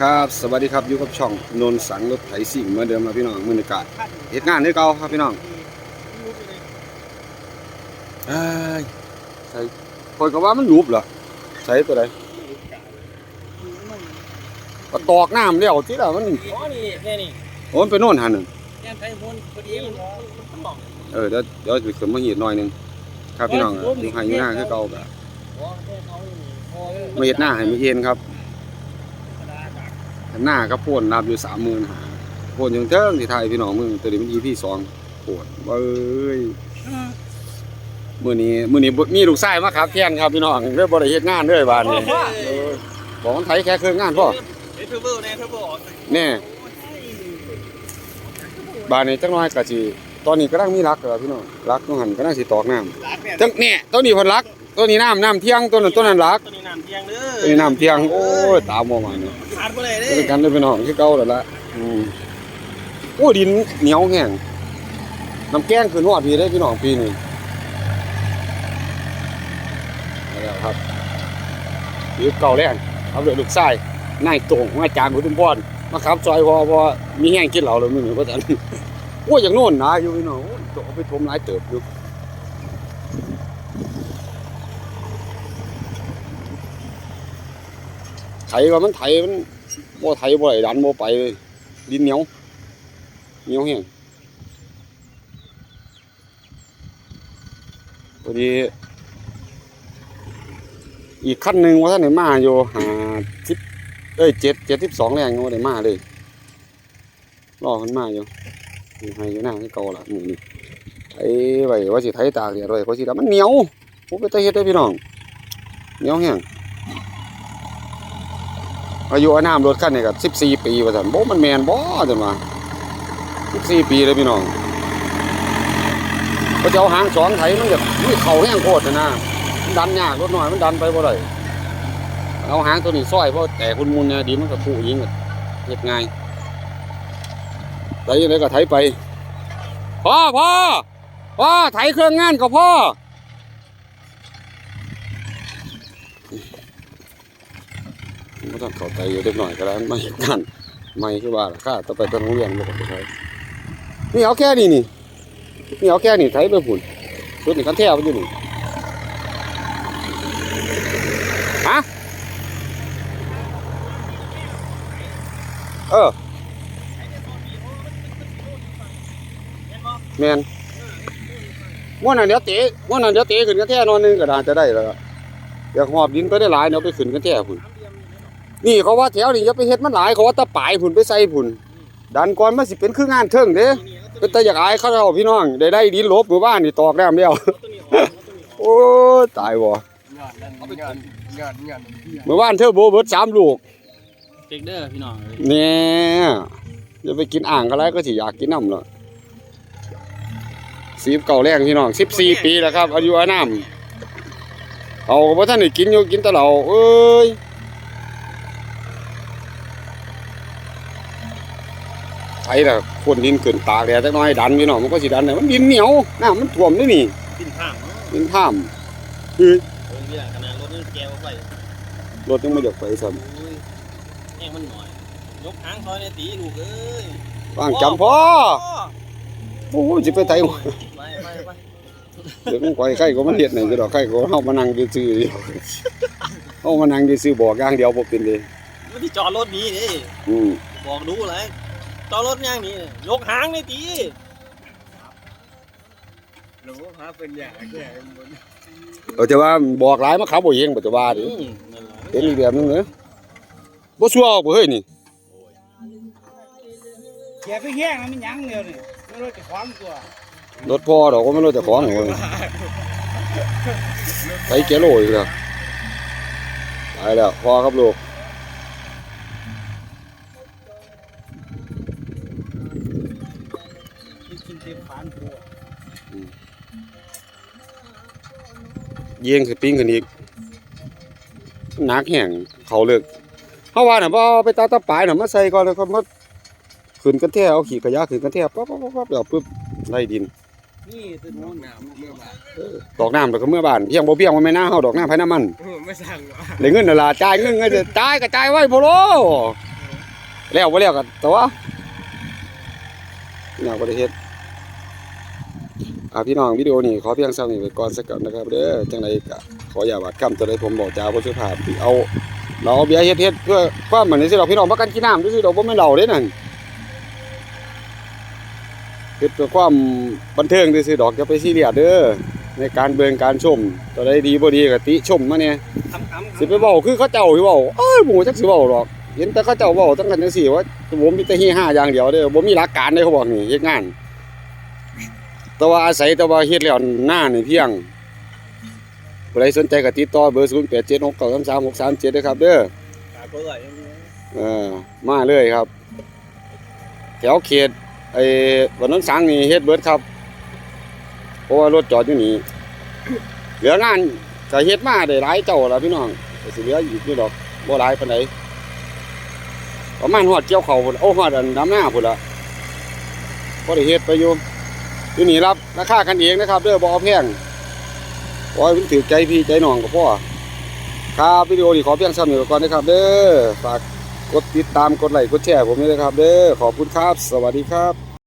ครับสวัสดีครับอยู่กับช่องนนสังรถไถสิ่งเหมือนเดิมครับพี่น้องมือนิกาเหตุงานให้เก่าครับพี่น้องเอ้ยใส่คอยก็ว่ามันหลุบเหรอใส่ตัวใดก็ตอกน้ำเลี้ยวที่ละมันอ๋อนี่แค่นี้โอ้ยไปโน่นหันน่ะแค่ไทยมุนพอดีมันมันบอกเออเดี๋ยวเดี๋ยวจะขึ้นมาเหีดหน่อยหนึงครับพี่น้องอยู่ให้อยู่หน้าคือเก่าก็อ๋อแค่เขานี่พอมาเฮ็ดหน้าให้มาเย็นครับ หน้าก็พ่นรับอยู่สามหมื่นหาพ่นยังเทิงที่ไทยพี่น้องมึงตัวนี้มัน EP สองปวดเอ้ยมื้อนี้มื้อนี้บ่มีลูกชายมาขับแทนครับพี่น้องเด้อบ่ได้เฮ็ดงานเด้อบาดนี้เออบอกมันไถแค่เครื่องงานพ่อเฮ้ยเทอร์โบแน่เทอร์โบออกแน่บาดนี้จักหน่อยก็สิตอนนี้กำลังมีรักแล้วพี่น้องรักต้องหันกำลังสิตอกน้ำรักเนี่ยจังเนี่ยตัวนี้เพิ่นรักตัวนี้น้ำน้ำเที่ยงตัวนั้นตัวนั้นรักตัวนี้น้ำเที่ยงเด้อตัวนี้น้ำเที่ยงโอ้ยตามบ่มาเนี่ย ขาดไปเลยเด้เป็นกันเด้อพี่น้องคือเก่าแล้วล่ะอืมโอ้ดินเหนียวแห้งน้ำแกงขึ้นฮอดพี่เด้พี่น้องปีนี้แล้วครับหรือเก่าแรงเอาเลยลูกชายนายต่งมาจางอุดมพรมาขับซอยพอพอมีแห้งกินเหล้าแล้วมึงว่าจันโอ้ยอย่างโน่นนะอยู่พี่น้องโอ้ยเอาไปทมหลายเติบอยู่ ไถว่ามันไถมันบ่ไถบ่ได้ดันบ่ไปดินเหนียวเหนียวแห้งพอดีอีกขั้นหนึ่งว่าท่านไหนมาอยู่หาสิบเอ้ยเจ็ดเจ็ดสิบสองแรงว่าได้มาเลยรอมันมาอยู่อยู่ให้อยู่หน้าที่เก่าละหมือนี่ไอ้ไว้ว่าสิไทยตากเดียดไว้เขาสิดำมันเหนียวผมไปตะเฮ็ดได้พี่น้องเหนียวแห้ง อายุอานามรถคันนี้กับสิบสี่ปีว่าสันโบมันแมนบ่จังว่าสิบสี่ปีเลยพี่น้องเขาจะเอาหางสองไถมันแบบมีเข่าแห้งโคตรนะมันดันยากรถหน่อยมันดันไปบ่ได้เอาหางตัวนี้ซอยเพราะแต่คุณมูลเนี่ยดีมันก็คู่ยิงอะเฮ็ดง่ายไถยังไงก็ไถไปพ่อพ่อพ่อไถเครื่องงานก็พ่อ ต้องเข้าใจอยู่เล็กหน่อยก็ได้ไม่เห็นกันไม่คือว่าล่ะข้าต้องไปตรงโรงเรียนบ่ต้องไปไถนี่เอาแค่นี้นี่นี่เอาแค่นี้ไถไปพุ่นชุดนี้กันแท้มันอยู่นี่ฮะเออแมนม้วนนั้นเดี๋ยวเตะม้วนนั้นเดี๋ยวเตะขึ้นกันแท่นอนหนึงก็ได้จะได้แล้วล่ะอยากหอบดินไปได้หลายเดี๋ยวไปขึ้นกันแท่พุ่น นี่เขาว่าแถวนี้อย่าไปเฮ็ดมันหลายเขาว่าตะปายพุ่นไปใส่พุ่นดันก่อนมันสิเป็นคืองานเทิงเด้เป็นตาอยากอายเขาเอาพี่น้องได้ได้ดินลบหมู่บ้านนี่ตอกแล้แล้วตัวนี้ออกตัวโอ้ตายบ่เอานเมื่อวานเธอโบเบิร์ดสามลูกเด็กเด้อพี่น้องเนี่ยจะไปกินอ่างก็แล้วก็สิอยากกินน้ำเลยสีบเก่าแรงพี่น้องสิบสี่ปีแล้วครับ อายุอานามเอาเพราะท่านได้กินอยู่กินตะเหล่าเอ้ย ไถละคนดินขึ้นตากแดดจักหน้อยดันพี่น้องมันก็สิดันเนี่ยมันดินเหนียวน้ำมันท่วมนี่นี่กินข้างเนาะดินท่ามคือเออเรื่องขนาดรถนี่แกวไปรถยังไม่อยากไปซ้โอ้ยแห้งมันหน่อย ยกหางซอยในตีลูกเอ้ยำว่างจำพ่อโอ้ยจะไปไถไปไปไปเดี๋ยวมันไข่ไข่ก็มันเฮ็ดหนึ่งก็ดอกไข่ก็เฮามานั่งซื่อๆอยู่เฮามานั่งซื่อๆบอกอย่างเดียวบ่เป็นเด้มันที่จอดรถหนี้นี่อืมบอกดูเลย จอดรถย่างนี้ยกหางในตีรู้พาเป็นอย่างแก่บนเอาแต่ว่าบอกหลายมาขับบ่เฮงบ่จะว่าดิอืมนั่นแหละเป็นอีกแบบนึงเด้อบ่ชัวร์บ่เฮ้ยนี่แกไปแห้งแล้วมันยังเดียวนี่ไม่รู้จะคว้างตัวรถพ่อดอกก็ไม่รู้จะของโอ้ยไปเกโลอีกแล้วไปแล้วพอครับลูก เต็มฟานตัวเยียงสิปิ้งขึ้นอีกหนักแห้งเขาเลิกเฮาว่าน่ะบ่เอาไปตาตะปายน่ะมาใส่ก่อนแล้วก็มาขึ้นกันแท้เอาขี้ขยะขึ้นกันแท้ปั๊บๆๆๆแล้วปึ๊บไล่ดินนี่คือน้องน้ำเมื่อบ่ายดอกน้ำแล้วก็เมื่อบ้านเพียงบ่เพียงมันไม่น่าเฮาดอกน้ำภายน้ำมันไม่สั่งหรอได้เงินน่ะล่ะจ่ายเงินเงินจะจ่ายก็จ่ายไว้บ่โลแล้วบ่แล้วกันตัวอยากบ่ได้เฮ็ด อาพี่น้องวิดีโอนี้ขอเพียงซ้ำนี้ไว้ก่อนสักก่อนนะครับเด้อจังไดก็ขออย่าบาดคำตัวใดผมบอกจาบ่สุภาพที่เอาเราเอาเบียร์เฮ็ดเฮ็ดเพื่อความเหมือนสิเราพี่น้องประกันกินน้ำซื่อๆดอกบ่ม่นเหล้าเด้นั่นเฮ็ดเพื่อความบันเทิงซื่อๆดอกอย่าไปซีเรียสเด้อในการเบิ่งการชมตัวใดดีบ่ดีก็ติชมมาเนี่ยสิไปเว้าคือเขาเจ้าสิเว้าเอ้ยหมูจักสิเว้าหรอกเห็นแต่เขาเจ้าเว้าตั้งกันจังซี่ว่าผมมีแต่เฮฮาอย่างเดียวเด้อบ่มีหลักการเด้เขาบอกนี่เฮ็ดงาน แต่ว่าอาศัยแต่ว่าเฮ็ดแล้วหน้านี่เพียงผู้ใดสนใจก็ติดต่อเบอร์0876933637เด้อครับเด้อตาเปื่อยเออมาเลยครับ แถวเขตไอ้วันนั้นสังนี่เฮ็ดเบิดครับเพราะว่ารถจอดอยู่นี่เหลืองานก็เฮ็ดมาได้หลายเจ้าแล้วพี่น้องก็สิเหลืออีกอยู่ดอกบ่หลายปานใดประมาณฮอดเกี่ยวเขาวพุ่นโอ้ฮอดอันดำหน้าพุ่นละบ่ได้เฮ็ดไปอยู่ อยู่นี่รับราคากันเองนะครับเด้อบ่เอาแพงขอให้มันถือใจพี่ใจน้องกับพ่อครับวิดีโอนี้ขอเพียงซ้ำนี้ไว้ก่อนนะครับ เด้อฝากกดติดตามกดไลค์กดแชร์ผมด้วยนะครับ เด้อขอบคุณครับ สวัสดีครับ